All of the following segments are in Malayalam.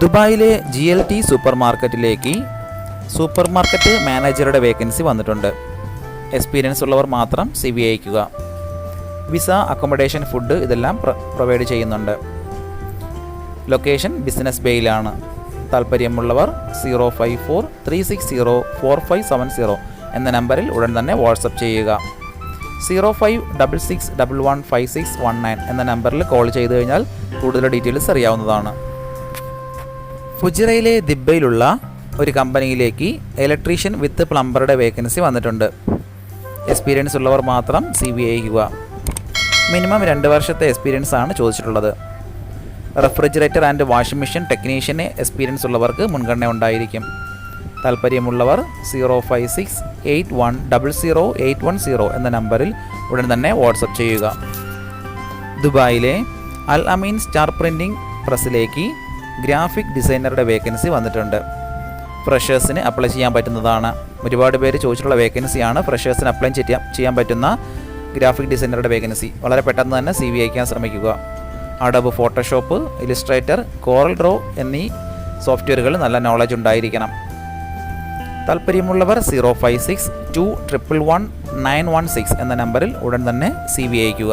ദുബായിലെ ജി എൽ ടി സൂപ്പർ മാർക്കറ്റിലേക്ക് സൂപ്പർ മാർക്കറ്റ് മാനേജറുടെ വേക്കൻസി വന്നിട്ടുണ്ട്. എക്സ്പീരിയൻസ് ഉള്ളവർ മാത്രം സി വി അയക്കുക. വിസ അക്കോമഡേഷൻ ഫുഡ് ഇതെല്ലാം പ്രൊവൈഡ് ചെയ്യുന്നുണ്ട്. ലൊക്കേഷൻ ബിസിനസ് ബേയിലാണ് താല്പര്യമുള്ളവർ zero five four three six zero four five seven zero എന്ന നമ്പറിൽ ഉടൻ തന്നെ വാട്സപ്പ് ചെയ്യുക. Zero five double six double one five six one nine എന്ന നമ്പറിൽ കോൾ ചെയ്തു കഴിഞ്ഞാൽ കൂടുതൽ ഡീറ്റെയിൽസ് അറിയാവുന്നതാണ്. ഫുജിറയിലെ ദിബയിലുള്ള ഒരു കമ്പനിയിലേക്ക് ഇലക്ട്രീഷ്യൻ വിത്ത് പ്ലംബറുടെ വേക്കൻസി വന്നിട്ടുണ്ട്. എക്സ്പീരിയൻസ് ഉള്ളവർ മാത്രം സി വി അയക്കുക മിനിമം രണ്ട് വർഷത്തെ എക്സ്പീരിയൻസ് ആണ് ചോദിച്ചിട്ടുള്ളത്. റെഫ്രിജറേറ്റർ ആൻഡ് വാഷിംഗ് മെഷീൻ ടെക്നീഷ്യന് എക്സ്പീരിയൻസ് ഉള്ളവർക്ക് മുൻഗണന ഉണ്ടായിരിക്കും. താല്പര്യമുള്ളവർ zero five six eight one double zero eight one zero എന്ന നമ്പറിൽ ഉടൻ തന്നെ വാട്സപ്പ് ചെയ്യുക. ദുബായിലെ അൽ അമീൻ സ്റ്റാർ പ്രിന്റിംഗ് പ്രസ്സിലേക്ക് ഗ്രാഫിക് ഡിസൈനറുടെ വേക്കൻസി വന്നിട്ടുണ്ട്. ഫ്രഷേഴ്സിന് അപ്ലൈ ചെയ്യാൻ പറ്റുന്നതാണ്. ഒരുപാട് പേര് ചോദിച്ചിട്ടുള്ള വേക്കൻസിയാണ് ഫ്രഷേഴ്സിന് അപ്ലൈ ചെയ്യാൻ ചെയ്യാൻ പറ്റുന്ന ഗ്രാഫിക് ഡിസൈനറുടെ വേക്കൻസി വളരെ പെട്ടെന്ന് തന്നെ സി വി അയക്കാൻ ശ്രമിക്കുക. Adobe photoshop illustrator corel draw എന്നീ സോഫ്റ്റ്വെയറുകൾ നല്ല നോളജ് ഉണ്ടായിരിക്കണം. താല്പര്യമുള്ളവർ zero five six two triple one nine one six എന്ന നമ്പറിൽ ഉടൻ തന്നെ സി വി അയക്കുക.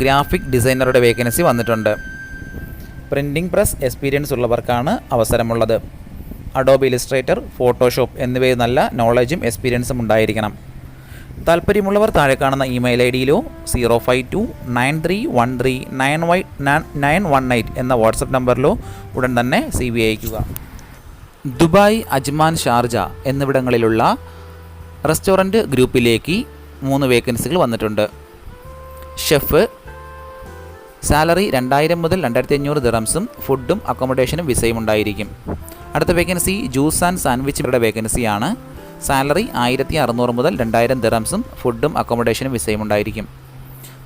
ഗ്രാഫിക് ഡിസൈനറുടെ വേക്കൻസി വന്നിട്ടുണ്ട്. പ്രിന്റിംഗ് പ്രസ് എക്സ്പീരിയൻസ് ഉള്ളവർക്കാണ് അവസരമുള്ളത്. അഡോബ് ഇലിസ്ട്രേറ്റർ ഫോട്ടോഷോപ്പ് എന്നിവയിൽ നല്ല നോളജും എക്സ്പീരിയൻസും ഉണ്ടായിരിക്കണം. താല്പര്യമുള്ളവർ താഴെ കാണുന്ന email I ഡിയിലോ zero five two nine three one three nine Y nine one eight എന്ന വാട്സപ്പ് നമ്പറിലോ ഉടൻ തന്നെ സി വി അയക്കുക ദുബായ് അജ്മാൻ ഷാർജ എന്നിവിടങ്ങളിലുള്ള റെസ്റ്റോറന്റ് ഗ്രൂപ്പിലേക്ക് മൂന്ന് വേക്കൻസികൾ വന്നിട്ടുണ്ട്. ഷെഫ് സാലറി രണ്ടായിരം മുതൽ രണ്ടായിരത്തി അഞ്ഞൂറ് ദിറംസും ഫുഡും അക്കോമഡേഷനും വിസയും ഉണ്ടായിരിക്കും. അടുത്ത വേക്കൻസി ജ്യൂസ് ആൻഡ് സാൻഡ്വിച്ചുകളുടെ വേക്കൻസിയാണ്. സാലറി ആയിരത്തി അറുന്നൂറ് മുതൽ രണ്ടായിരം ദിറംസും ഫുഡും അക്കോമഡേഷനും വിസയും ഉണ്ടായിരിക്കും.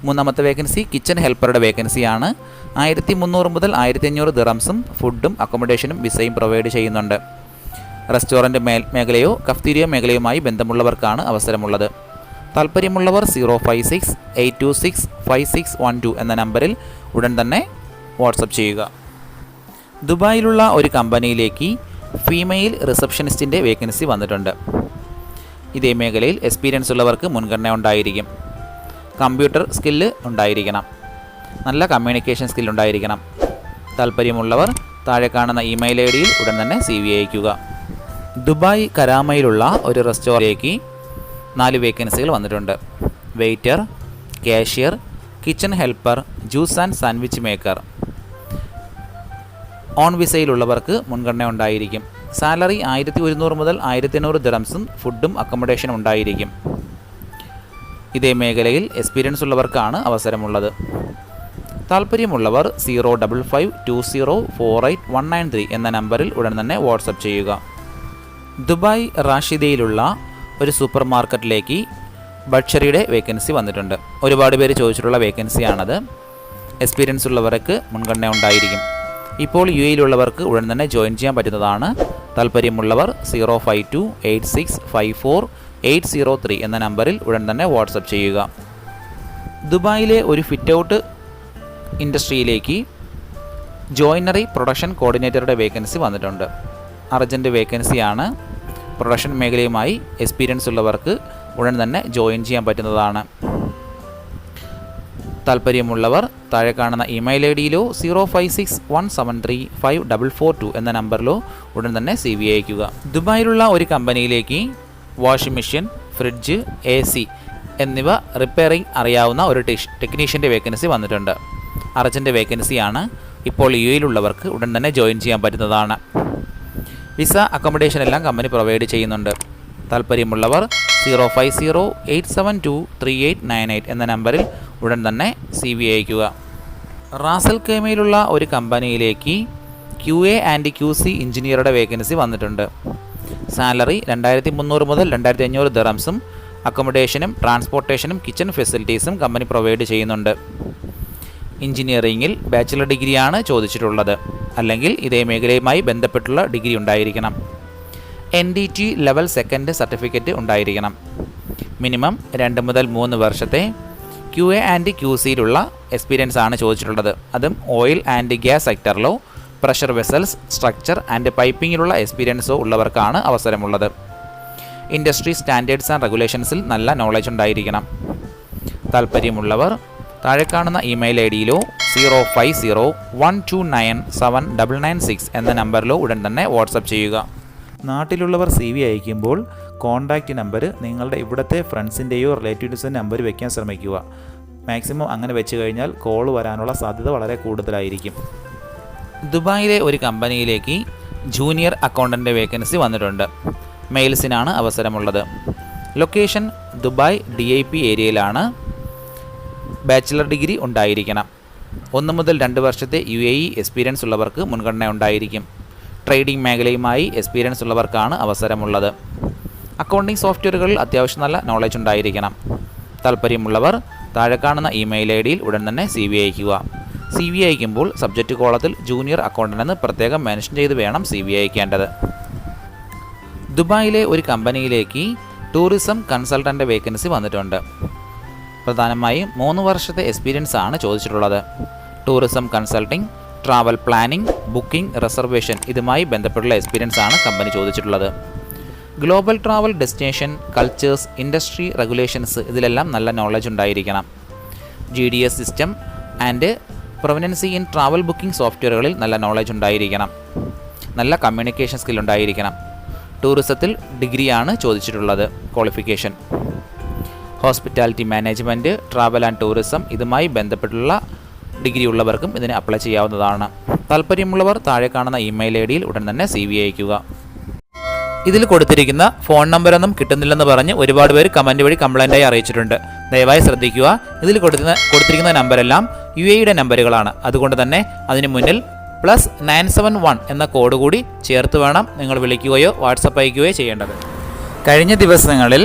മൂന്നാമത്തെ വേക്കൻസി കിച്ചൺ ഹെൽപ്പറുടെ വേക്കൻസിയാണ്. ആയിരത്തി മുന്നൂറ് മുതൽ ആയിരത്തി അഞ്ഞൂറ് ദിറംസും ഫുഡും അക്കോമഡേഷനും വിസയും പ്രൊവൈഡ് ചെയ്യുന്നുണ്ട്. റെസ്റ്റോറന്റ് മേൽ മേഖലയോ കഫ്തീരിയോ മേഖലയുമായി ബന്ധമുള്ളവർക്കാണ് അവസരമുള്ളത്. താല്പര്യമുള്ളവർ zero five six eight two six five six one two എന്ന നമ്പറിൽ ഉടൻ തന്നെ വാട്സപ്പ് ചെയ്യുക. ദുബായിലുള്ള ഒരു കമ്പനിയിലേക്ക് ഫീമെയിൽ റിസപ്ഷനിസ്റ്റിന്റെ വേക്കൻസി വന്നിട്ടുണ്ട്. ഇതേ മേഖലയിൽ എക്സ്പീരിയൻസ് ഉള്ളവർക്ക് മുൻഗണന ഉണ്ടായിരിക്കും. കമ്പ്യൂട്ടർ സ്കില്ല് ഉണ്ടായിരിക്കണം. നല്ല കമ്മ്യൂണിക്കേഷൻ സ്കിൽ ഉണ്ടായിരിക്കണം. താല്പര്യമുള്ളവർ താഴെ കാണുന്ന ഇമെയിൽ ഐ ഡിയിൽ ഉടൻ തന്നെ സി വി അയക്കുക ദുബായ് കരാമയിലുള്ള ഒരു റെസ്റ്റോറന്റിലേക്ക് നാല് വേക്കൻസികൾ വന്നിട്ടുണ്ട്. Waiter cashier kitchen helper juice and sandwich maker on വിസയിലുള്ളവർക്ക് മുൻഗണന ഉണ്ടായിരിക്കും. സാലറി ആയിരത്തി ഒരുന്നൂറ് മുതൽ ആയിരത്തി എണ്ണൂറ് ദിറംസും ഫുഡും അക്കോമഡേഷനും ഉണ്ടായിരിക്കും. ഇതേ മേഖലയിൽ എക്സ്പീരിയൻസ് ഉള്ളവർക്കാണ് അവസരമുള്ളത്. താല്പര്യമുള്ളവർ zero double five two zero four eight one nine three എന്ന നമ്പറിൽ ഉടൻ തന്നെ വാട്സപ്പ് ചെയ്യുക. ദുബായ് റാഷിദയിലുള്ള ഒരു സൂപ്പർ മാർക്കറ്റിലേക്ക് ബഡ്ഷറിയുടെ വേക്കൻസി വന്നിട്ടുണ്ട്. ഒരുപാട് പേര് ചോദിച്ചിട്ടുള്ള വേക്കൻസിയാണത്. എക്സ്പീരിയൻസ് ഉള്ളവർക്ക് മുൻഗണന ഉണ്ടായിരിക്കും. ഇപ്പോൾ യു എയിലുള്ളവർക്ക് ഉടൻ തന്നെ ജോയിൻ ചെയ്യാൻ പറ്റുന്നതാണ്. താല്പര്യമുള്ളവർ zero five two eight six five four eight zero three എന്ന നമ്പറിൽ ഉടൻ തന്നെ വാട്സപ്പ് ചെയ്യുക. ദുബായിലെ ഒരു ഫിറ്റ് ഔട്ട് ഇൻഡസ്ട്രിയിലേക്ക് ജോയിനറി പ്രൊഡക്ഷൻ കോർഡിനേറ്ററുടെ വേക്കൻസി വന്നിട്ടുണ്ട്. അർജന്റ് വേക്കൻസിയാണ്. പ്രൊഡക്ഷൻ മേഖലയുമായി എക്സ്പീരിയൻസ് ഉള്ളവർക്ക് ഉടൻ തന്നെ ജോയിൻ ചെയ്യാൻ പറ്റുന്നതാണ്. താല്പര്യമുള്ളവർ താഴെ കാണുന്ന email I ഡിയിലോ zero five six one seven three five double four two എന്ന നമ്പറിലോ ഉടൻ തന്നെ സി വി അയക്കുക ദുബായിലുള്ള ഒരു കമ്പനിയിലേക്ക് washing machine fridge A C എന്നിവ റിപ്പയറിംഗ് അറിയാവുന്ന ഒരു ടെക് ടെക്നീഷ്യന്റെ വേക്കൻസി വന്നിട്ടുണ്ട്. അർജന്റ് വേക്കൻസിയാണ് ഇപ്പോൾ യു എയിലുള്ളവർക്ക് ഉടൻ തന്നെ ജോയിൻ ചെയ്യാൻ പറ്റുന്നതാണ്. വിസ അക്കോമഡേഷൻ എല്ലാം കമ്പനി പ്രൊവൈഡ് ചെയ്യുന്നുണ്ട്. താല്പര്യമുള്ളവർ zero five zero eight seven two three eight nine eight എന്ന നമ്പറിൽ ഉടൻ തന്നെ സി വി അയക്കുക റാസൽ കേമയിലുള്ള ഒരു കമ്പനിയിലേക്ക് Q A and Q C എഞ്ചിനീയറുടെ വേക്കൻസി വന്നിട്ടുണ്ട്. സാലറി രണ്ടായിരത്തി മുന്നൂറ് മുതൽ രണ്ടായിരത്തി അഞ്ഞൂറ് ദറംസും അക്കോമഡേഷനും ട്രാൻസ്പോർട്ടേഷനും കിച്ചൺ ഫെസിലിറ്റീസും കമ്പനി പ്രൊവൈഡ് ചെയ്യുന്നുണ്ട്. എഞ്ചിനീയറിംഗിൽ ബാച്ചിലർ ഡിഗ്രിയാണ് ചോദിച്ചിട്ടുള്ളത്. അല്ലെങ്കിൽ ഇതേ മേഖലയുമായി ബന്ധപ്പെട്ടുള്ള ഡിഗ്രി ഉണ്ടായിരിക്കണം. N D T level second certificate ഉണ്ടായിരിക്കണം. മിനിമം രണ്ട് മുതൽ മൂന്ന് വർഷത്തെ ക്യു എ ആൻഡ് ക്യു സിയിലുള്ള എക്സ്പീരിയൻസ് ആണ് ചോദിച്ചിട്ടുള്ളത്. അതും ഓയിൽ ആൻഡ് ഗ്യാസ് സെക്ടറിലോ പ്രഷർ വെസൽസ് സ്ട്രക്ചർ ആൻഡ് പൈപ്പിങ്ങിലുള്ള എക്സ്പീരിയൻസോ ഉള്ളവർക്കാണ് അവസരമുള്ളത്. ഇൻഡസ്ട്രി സ്റ്റാൻഡേർഡ്സ് ആൻഡ് റെഗുലേഷൻസിൽ നല്ല നോളജ് ഉണ്ടായിരിക്കണം. താല്പര്യമുള്ളവർ താഴെ കാണുന്ന email I ഡിയിലോ zero five zero one two nine seven double nine six എന്ന നമ്പറിലോ ഉടൻ തന്നെ വാട്സപ്പ് ചെയ്യുക. നാട്ടിലുള്ളവർ സി വി അയക്കുമ്പോൾ കോൺടാക്റ്റ് നമ്പർ നിങ്ങളുടെ ഇവിടുത്തെ ഫ്രണ്ട്സിന്റെയോ റിലേറ്റീവ്സിന്റെ നമ്പർ വയ്ക്കാൻ ശ്രമിക്കുക. മാക്സിമം അങ്ങനെ വെച്ച് കഴിഞ്ഞാൽ കോൾ വരാനുള്ള സാധ്യത വളരെ കൂടുതലായിരിക്കും. ദുബായിലെ ഒരു കമ്പനിയിലേക്ക് ജൂനിയർ അക്കൗണ്ടന്റ് വേക്കൻസി വന്നിട്ടുണ്ട്. മെയിൽസിനാണ് അവസരമുള്ളത്. Location Dubai D I P ഏരിയയിലാണ് ബാച്ചിലർ ഡിഗ്രി ഉണ്ടായിരിക്കണം. ഒന്ന് മുതൽ രണ്ട് വർഷത്തെ യു എ ഇ എക്സ്പീരിയൻസ് ഉള്ളവർക്ക് മുൻഗണന ഉണ്ടായിരിക്കും ട്രേഡിംഗ് മേഖലയുമായി എക്സ്പീരിയൻസ് ഉള്ളവർക്കാണ് അവസരമുള്ളത്. അക്കൗണ്ടിംഗ് സോഫ്റ്റ്വെയറുകളിൽ അത്യാവശ്യം നല്ല നോളജ് ഉണ്ടായിരിക്കണം. താല്പര്യമുള്ളവർ താഴെ കാണുന്ന ഇമെയിൽ ഐ ഡിയിൽ ഉടൻ തന്നെ സി വി അയക്കുക സി വി അയക്കുമ്പോൾ സബ്ജക്റ്റ് കോളത്തിൽ ജൂനിയർ അക്കൗണ്ടന്റ് എന്ന് പ്രത്യേകം മെൻഷൻ ചെയ്ത് വേണം സി വി അയക്കേണ്ടത് ദുബായിലെ ഒരു കമ്പനിയിലേക്ക് ടൂറിസം കൺസൾട്ടന്റ് വേക്കൻസി വന്നിട്ടുണ്ട്. പ്രധാനമായും മൂന്ന് വർഷത്തെ എക്സ്പീരിയൻസ് ആണ് ചോദിച്ചിട്ടുള്ളത്. Tourism consulting travel planning booking reservation ഇതുമായി ബന്ധപ്പെട്ടുള്ള എക്സ്പീരിയൻസ് ആണ് കമ്പനി ചോദിച്ചിട്ടുള്ളത്. Global travel destination cultures industry regulations ഇതിലെല്ലാം നല്ല നോളജ് ഉണ്ടായിരിക്കണം. G D S system and proficiency in travel booking സോഫ്റ്റ്വെയറുകളിൽ നല്ല നോളജ് ഉണ്ടായിരിക്കണം. നല്ല കമ്മ്യൂണിക്കേഷൻ സ്കിൽ ഉണ്ടായിരിക്കണം. ടൂറിസത്തിൽ ഡിഗ്രിയാണ് ചോദിച്ചിട്ടുള്ളത് qualification hospitality management travel and tourism ഇതുമായി ബന്ധപ്പെട്ടുള്ള ഡിഗ്രി ഉള്ളവർക്കും ഇതിന് അപ്ലൈ ചെയ്യാവുന്നതാണ്. താല്പര്യമുള്ളവർ താഴെ കാണുന്ന ഇമെയിൽ ഐ ഡിയിൽ ഉടൻ തന്നെ സി വി അയക്കുക ഇതിൽ കൊടുത്തിരിക്കുന്ന ഫോൺ നമ്പറൊന്നും കിട്ടുന്നില്ലെന്ന് പറഞ്ഞ് ഒരുപാട് പേര് കമന്റ് വഴി കംപ്ലൈന്റായി അറിയിച്ചിട്ടുണ്ട്. ദയവായി ശ്രദ്ധിക്കുക. ഇതിൽ കൊടുക്കുന്ന കൊടുത്തിരിക്കുന്ന നമ്പരെല്ലാം യു എയുടെ നമ്പറുകളാണ് അതുകൊണ്ട് തന്നെ അതിന് മുന്നിൽ പ്ലസ് നയൻ സെവൻ വൺ എന്ന കോഡ് കൂടി ചേർത്ത് വേണം നിങ്ങൾ വിളിക്കുകയോ വാട്സപ്പ് അയക്കുകയോ ചെയ്യേണ്ടത്. കഴിഞ്ഞ ദിവസങ്ങളിൽ